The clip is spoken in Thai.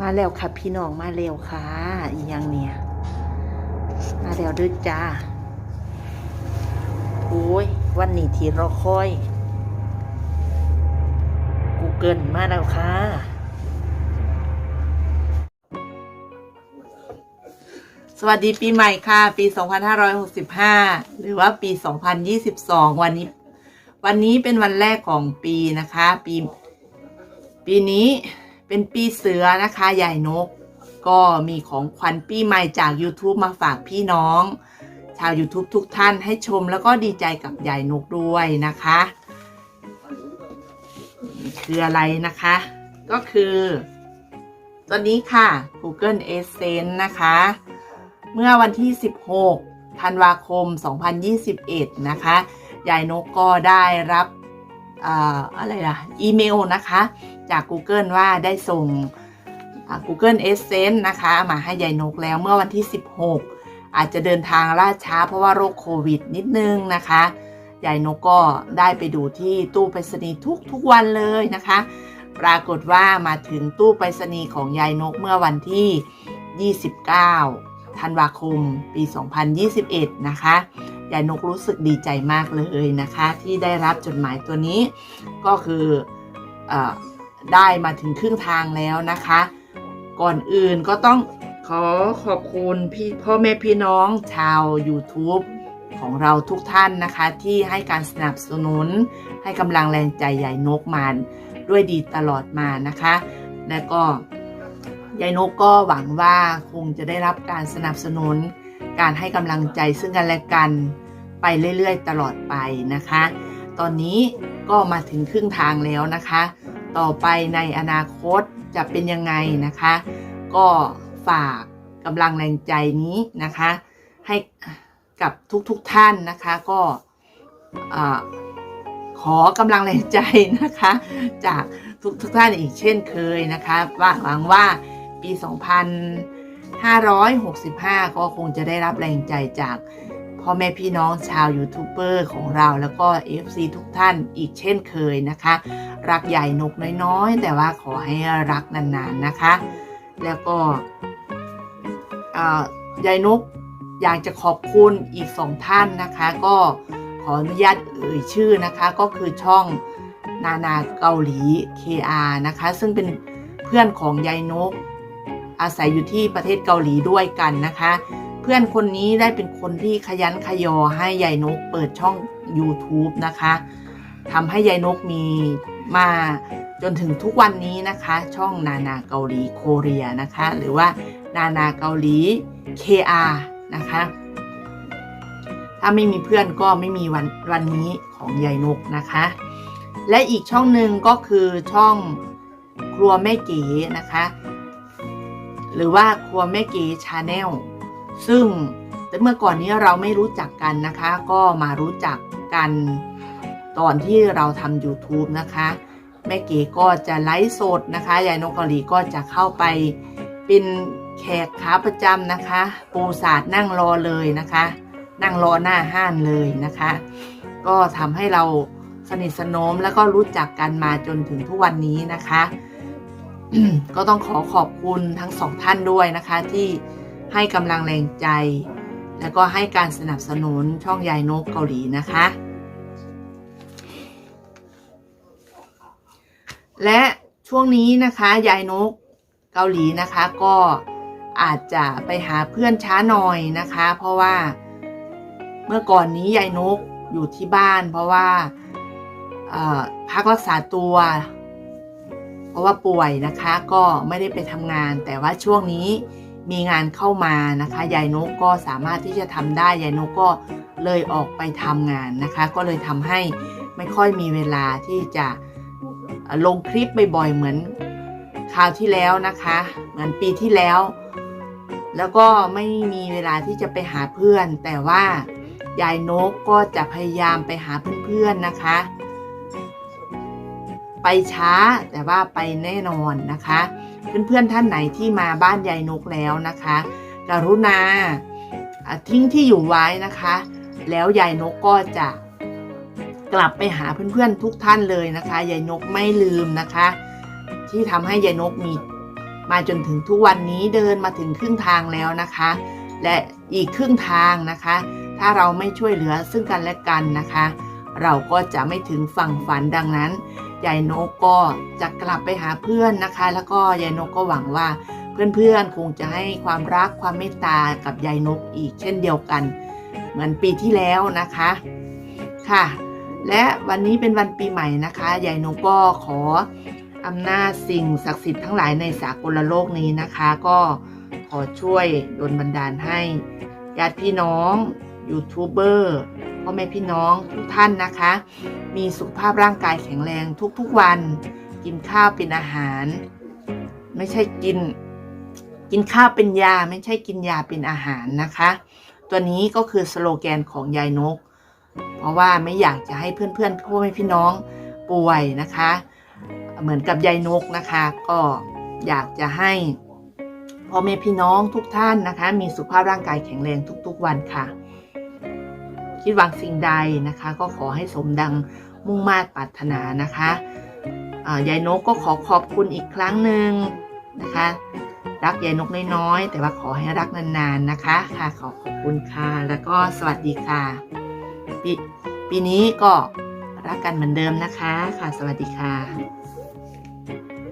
มาแล้วค่ะพี่น้องมาแล้วค่ะอียังเนี่ย มาแล้วด้วยจ้าโอ้ยวันนี้ที่เราคอย กูเกิลมาแล้วค่ะ สวัสดีปีใหม่ค่ะ ปี 2565 หรือว่าปี 2022 วันนี้ วันนี้เป็นวันแรกของปีนะคะ ปี ปีนี้ เป็นปีเสือนะคะใหญ่นก ก็มีของขวัญปีใหม่จาก YouTube มาฝากพี่น้อง ชาว YouTube ทุกท่านให้ชมแล้วก็ดีใจกับใหญ่นกด้วยนะคะคืออะไรนะคะ ก็คือ ตัวนี้ค่ะ Google Essence นะคะ เมื่อวันที่ 16ธันวาคม 2021 นะคะยายนกก็ได้รับ อะไรล่ะ อีเมลนะคะ จาก Google ว่าได้ส่ง Google Essence นะคะ มาให้ยายนกแล้วเมื่อวันที่ 16 อาจจะเดินทางล่าช้าเพราะว่าโรคโควิดนิดนึงนะคะยายนกก็ได้ไปดูที่ตู้ไปรษณีย์ทุกทุกวันเลยนะคะ ปรากฏว่ามาถึงตู้ไปรษณีย์ของยายนกเมื่อวันที่ 29 ธันวาคม ปี 2021 นะคะ ยายนกรู้สึกดีใจมากเลยนะคะ ที่ได้รับจดหมายตัวนี้ ก็คืออได้มาถึงครึ่งทางแล้วนะคะ ก่อนอื่นก็ต้องขอขอบคุณพี่พ่อแม่พี่น้องชาว YouTube ของเราทุกท่านนะคะ ที่ให้การสนับสนุน ให้กำลังแรงใจใหญ่นกมาด้วยดีตลอดมานะคะ และก็ยายนกก็หวังว่าคงจะได้รับการสนับสนุน การให้กำลังใจซึ่งกันและกันไปเรื่อยๆ ตลอดไปนะคะ ตอนนี้ก็มาถึงครึ่งทางแล้วนะคะ ต่อไปในอนาคตจะเป็นยังไงนะคะ ก็ฝากกำลังแรงใจนี้นะคะ ให้กับทุกๆทท่านนะคะก็ขอกำลังแรงใจนะคะ จากทุกๆท่านอีกเช่นเคยนะคะว่าหวังว่าปี 565 ก็คงจะได้รับแรงใจจากพ่อแม่พี่น้องชาวยูทูบเบอร์ของเราแล้วก็ FC ทุกท่านอีกเช่นเคยนะคะ รักใหญ่นกน้อยๆ แต่ว่าขอให้รักนานๆนะคะ แล้วก็ยายนกอยากจะขอบคุณอีกสองท่านนะคะ ก็ขออนุญาตเอ่ยชื่อนะคะก็คือช่องนานาเกาหลี KR นะคะ ซึ่งเป็นเพื่อนของยายนก อาศัยอยู่ที่ประเทศเกาหลีด้วยกันนะคะ เพื่อนคนนี้ได้เป็นคนที่ขยันขยอให้ยายนกเปิดช่อง YouTube นะคะทำให้ยายนกมีมาจนถึงทุกวันนี้นะคะ ช่องนานาเกาหลีโคเรียนะคะ หรือว่านานาเกาหลี KR นะคะ ถ้าไม่มีเพื่อนก็ไม่มีวันวันนี้ของยายนกนะคะ และอีกช่องหนึ่งก็คือช่องครัวแม่เก๋นะคะ หรือว่าครัวแม่เก๋ชาแนลซึ่งแต่เมื่อก่อนนี้เราไม่รู้จักกันนะคะ ก็มารู้จักกันตอนที่เราทำ YouTube นะคะ แม่เก๋ก็จะไลฟ์สดนะคะ ยายนกเกาหลีก็จะเข้าไปเป็นแขกขาประจำนะคะ ปูศาสตร์นั่งรอเลยนะคะ นั่งรอหน้าห้านเลยนะคะ ก็ทำให้เราสนิทสนมแล้วก็รู้จักกันมาจนถึงทุกวันนี้นะคะ ก็ต้องขอขอบคุณทั้งสองท่านด้วยนะคะ ที่ให้กำลังแรงใจ แล้วก็ให้การสนับสนุนช่องยายนกเกาหลีนะคะ และช่วงนี้นะคะยายนกเกาหลีนะคะก็อาจจะไปหาเพื่อนช้าหน่อยนะคะ เพราะว่าเมื่อก่อนนี้ยายนกอยู่ที่บ้าน เพราะว่าพักรักษาตัว ราะว่าป่วยนะคะก็ไม่ได้ไปทำงาน แต่ว่าช่วงนี้มีงานเข้ามานะคะยายนกก็สามารถที่จะทำได้ยายนกก็เลยออกไปทำงานนะคะ ก็เลยทำให้ไม่ค่อยมีเวลาที่จะลงคลิปบ่อยๆเหมือนคราวที่แล้วนะคะเหมือนปีที่แล้ว แล้วก็ไม่มีเวลาที่จะไปหาเพื่อน แต่ว่ายายนกก็จะพยายามไปหาเพื่อนๆนะคะ ไปช้าแต่ว่าไปแน่นอนนะคะ เพื่อนๆท่านไหนที่มาบ้านยายนกแล้วนะคะกรุณาทิ้งที่อยู่ไว้นะคะ แล้วยายนกก็จะกลับไปหาเพื่อนๆทุกท่านเลยนะคะยายนกไม่ลืมนะคะ ที่ทำให้ยายนกมีมาจนถึงทุกวันนี้เดินมาถึงครึ่งทางแล้วนะคะ และอีกครึ่งทางนะคะ ถ้าเราไม่ช่วยเหลือซึ่งกันและกันนะคะ เราก็จะไม่ถึงฝั่งฝันดังนั้นยายนกก็จะกลับไปหาเพื่อนนะคะ แล้วก็ยายนกก็หวังว่าเพื่อนๆคงจะให้ความรักความเมตตากับยายนกอีกเช่นเดียวกัน เหมือนปีที่แล้วนะคะค่ะ และวันนี้เป็นวันปีใหม่นะคะยายนกก็ขออำนาจสิ่งศักดิ์สิทธิ์ทั้งหลายในสากลโลกนี้นะคะ ก็ขอช่วยดลบันดาลให้ญาติพี่น้องยูทูบเบอร์ พ่อแม่พี่น้องทุกท่านนะคะ มีสุขภาพร่างกายแข็งแรงทุกๆวัน กินข้าวเป็นอาหาร ไม่ใช่กิน กินข้าวเป็นยา ไม่ใช่กินยาเป็นอาหารนะคะ ตัวนี้ก็คือสโลแกนของยายนก เพราะว่าไม่อยากจะให้เพื่อนๆพ่อแม่พี่น้องป่วยนะคะ เหมือนกับยายนกนะคะ ก็อยากจะให้พ่อแม่พี่น้องทุกท่านนะคะ มีสุขภาพร่างกายแข็งแรงทุกๆวันค่ะ คิดหวังสิ่งใดนะคะ ก็ขอให้สมดังมุ่งมาตรปรารถนานะคะอ่ายายนกก็ขอขอบคุณอีกครั้งหนึ่งนะคะ รักยายนกน้อยๆแต่ว่าขอให้รักนานๆนะคะ ค่ะขอขอบคุณค่ะแล้วก็สวัสดีค่ะปีปีนี้ก็รักกันเหมือนเดิมนะคะ ค่ะสวัสดีค่ะ